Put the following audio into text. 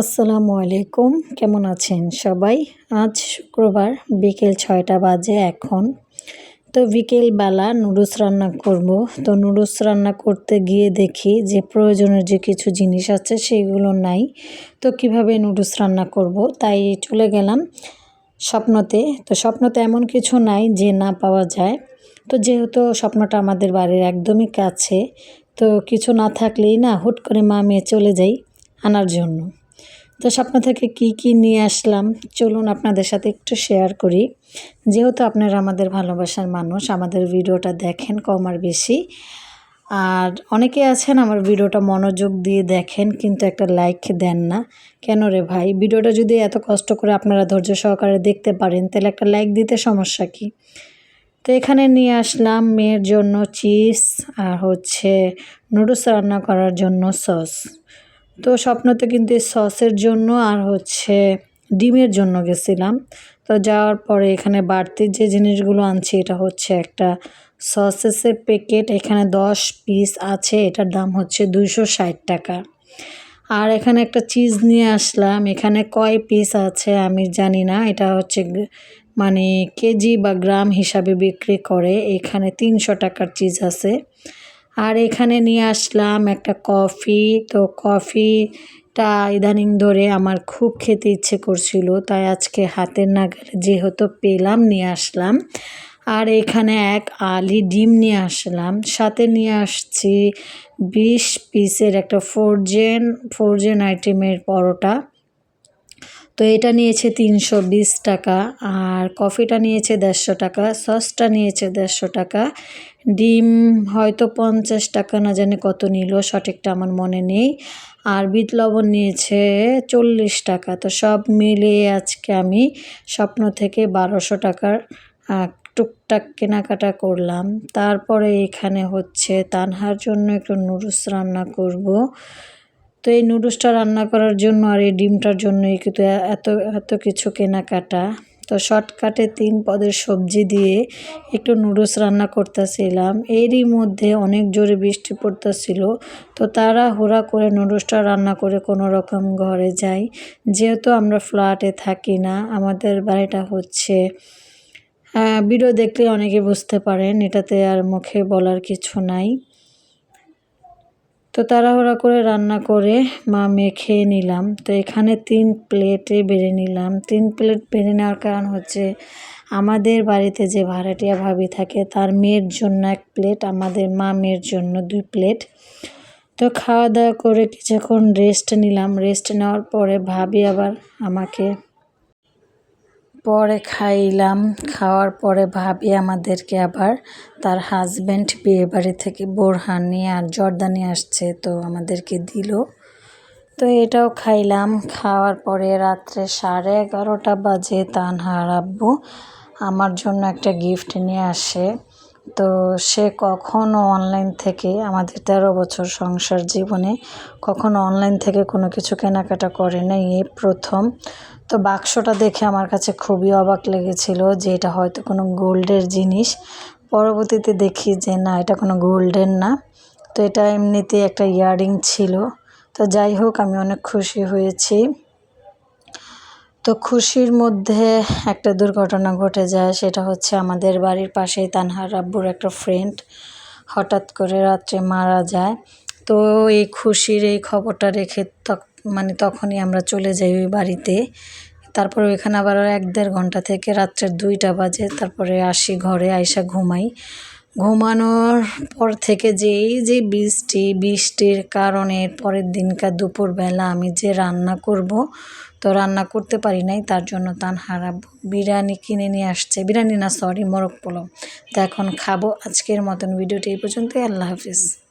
আসসালামু আলাইকুম। কেমন আছেন সবাই? আজ শুক্রবার বিকেল ছয়টা বাজে এখন। তো বিকেলবেলা নুডলস রান্না করব। তো নুডলস রান্না করতে গিয়ে দেখি যে প্রয়োজনের যে কিছু জিনিস আছে সেইগুলো নাই। তো কীভাবে নুডলস রান্না করব তাই চলে গেলাম স্বপ্নতে। তো স্বপ্নতে এমন কিছু নাই যে না পাওয়া যায়। তো যেহেতু স্বপ্নটা আমাদের বাড়ির একদমই কাছে, তো কিছু না থাকলেই না হুট করে মা মেয়ে চলে যাই আনার জন্য। তো স্বপ্ন থেকে কি কি নিয়ে আসলাম? চলুন আপনাদের সাথে একটু শেয়ার করি। যেহেতু আপনারা আমাদের ভালোবাসার মানুষ, আমাদের ভিডিওটা দেখেন কম আর বেশি। আর অনেকে আছেন আমার ভিডিওটা মনোযোগ দিয়ে দেখেন, কিন্তু একটা লাইক দেন না। কেন রে ভাই? ভিডিওটা যদি এত কষ্ট করে আপনারা ধৈর্য সহকারে দেখতে পারেন, তাহলে একটা লাইক দিতে সমস্যা কি? তো এখানে নিয়ে আসলাম মেয়ের জন্য চিজ আর হচ্ছে নুডলস রান্না করার জন্য সস। তো স্বপ্নতে কিন্তু এই সসের জন্য আর হচ্ছে ডিমের জন্য গেছিলাম। তো যাওয়ার পরে এখানে বাড়তি যে জিনিসগুলো আনছি, এটা হচ্ছে একটা সসেসের প্যাকেট। এখানে দশ পিস আছে, এটার দাম হচ্ছে দুইশো ষাট টাকা। আর এখানে একটা চিজ নিয়ে আসলাম। এখানে কয় পিস আছে আমি জানি না। এটা হচ্ছে মানে কেজি বা গ্রাম হিসাবে বিক্রি করে। এখানে তিনশো টাকার চিজ আছে। আর এখানে নিয়ে আসলাম একটা কফি। তো কফিটা ইদানিং ধরে আমার খুব খেতে ইচ্ছে করছিল, তাই আজকে হাতের নাগালে যেহেতু পেলাম নিয়ে আসলাম। আর এখানে এক আলি ডিম নিয়ে আসলাম, সাথে নিয়ে আসছি বিশ পিসের একটা ফোরজেন ফোরজেন আইটেমের পরোটা। তো এটা নিয়েছে তিনশো বিশ টাকা, আর কফিটা নিয়েছে দেড়শো টাকা, সসটা নিয়েছে দেড়শো টাকা। ডিম হয়তো পঞ্চাশ টাকা, না জানি কত নিল, সঠিকটা আমার মনে নেই। আর বিট লবণ নিয়েছে চল্লিশ টাকা, তো সব মিলিয়ে আজকে আমি স্বপ্ন থেকে বারোশো টাকার টুকটাক কেনাকাটা করলাম। তারপরে এখানে হচ্ছে, তানহার জন্য একটু নুডলস রান্না করব। তো এই নুডলসটা রান্না করার জন্য আর এই ডিমটার জন্যই কিন্তু এত এত কিছু কেনাকাটা। তো শর্টকাটে তিন পদের সবজি দিয়ে একটু নুডলস রান্না করতেছিলাম। এরই মধ্যে অনেক জোরে বৃষ্টি পড়তেছিল। তো তারা হোড়া করে নুডলসটা রান্না করে কোনো রকম ঘরে যাই। যেহেতু আমরা ফ্ল্যাটে থাকি না, আমাদের বাড়িটা হচ্ছে ভিডিও দেখলে অনেকে বুঝতে পারেন, এটাতে আর মুখে বলার কিছু নাই। তো তাড়াহুড়া করে রান্না করে মা মেখে নিলাম। তো এখানে তিন প্লেটে বেড়ে নিলাম। তিন প্লেট বেড়ে নেওয়ার কারণ হচ্ছে আমাদের বাড়িতে যে ভাড়াটিয়া ভাবি থাকে, তার মেয়ের জন্য এক প্লেট, আমাদের মা মেয়ের জন্য দুই প্লেট। তো খাওয়া দাওয়া করে কিছুক্ষণ রেস্ট নিলাম। রেস্ট নেওয়ার পরে ভাবি আবার আমাকে পরে খাইলাম, খাওয়ার পরে ভাবি আমাদেরকে আবার তার হাজব্যান্ড বিয়ে বাড়ি থেকে বোরহানি আর জর্দানি আসছে তো আমাদেরকে দিল। তো এটাও খাইলাম, খাওয়ার পরে রাত্রে সাড়ে এগারোটা বাজে তানহার আব্বু আমার জন্য একটা গিফট নিয়ে আসে। তো সে কখনও অনলাইন থেকে আমাদের তেরো বছর সংসার জীবনে কখনো অনলাইন থেকে কোনো কিছু কেনাকাটা করে নাই, এই প্রথম। তো বাক্সটা দেখে আমার কাছে খুবই অবাক লেগেছিল যে এটা হয়তো কোনো গোল্ডের জিনিস। পরবর্তীতে দেখি যে না, এটা কোনো গোল্ডের না। তো এটা এমনিতে একটা ইয়াররিং ছিল। তো যাই হোক, আমি অনেক খুশি হয়েছি। তো খুশির মধ্যে একটা দুর্ঘটনা ঘটে যায়, সেটা হচ্ছে আমাদের বাড়ির পাশেই তানহার আব্বুর একটা ফ্রেন্ড হঠাৎ করে রাত্রে মারা যায়। তো এই খুশির এই খবরটা রেখে মানে তখনই আমরা চলে যাই ওই বাড়িতে। তারপর ওইখানে আবার এক দেড় ঘণ্টা থেকে রাত্রের দুইটা বাজে, তারপরে আসি ঘরে, আইসা ঘুমাই। ঘুমানোর পর থেকে যেই যে বৃষ্টি, বৃষ্টির কারণে পরের দিনকার দুপুরবেলা আমি যে রান্না করব, তো রান্না করতে পারি নাই, তার জন্য তান হারাব বিরিয়ানি কিনে নিয়ে আসছে। বিরিয়ানি না সরি মোরগ পোলাও। তো এখন খাব আজকের মতন। ভিডিওটি এই পর্যন্তই। আল্লাহ হাফিজ।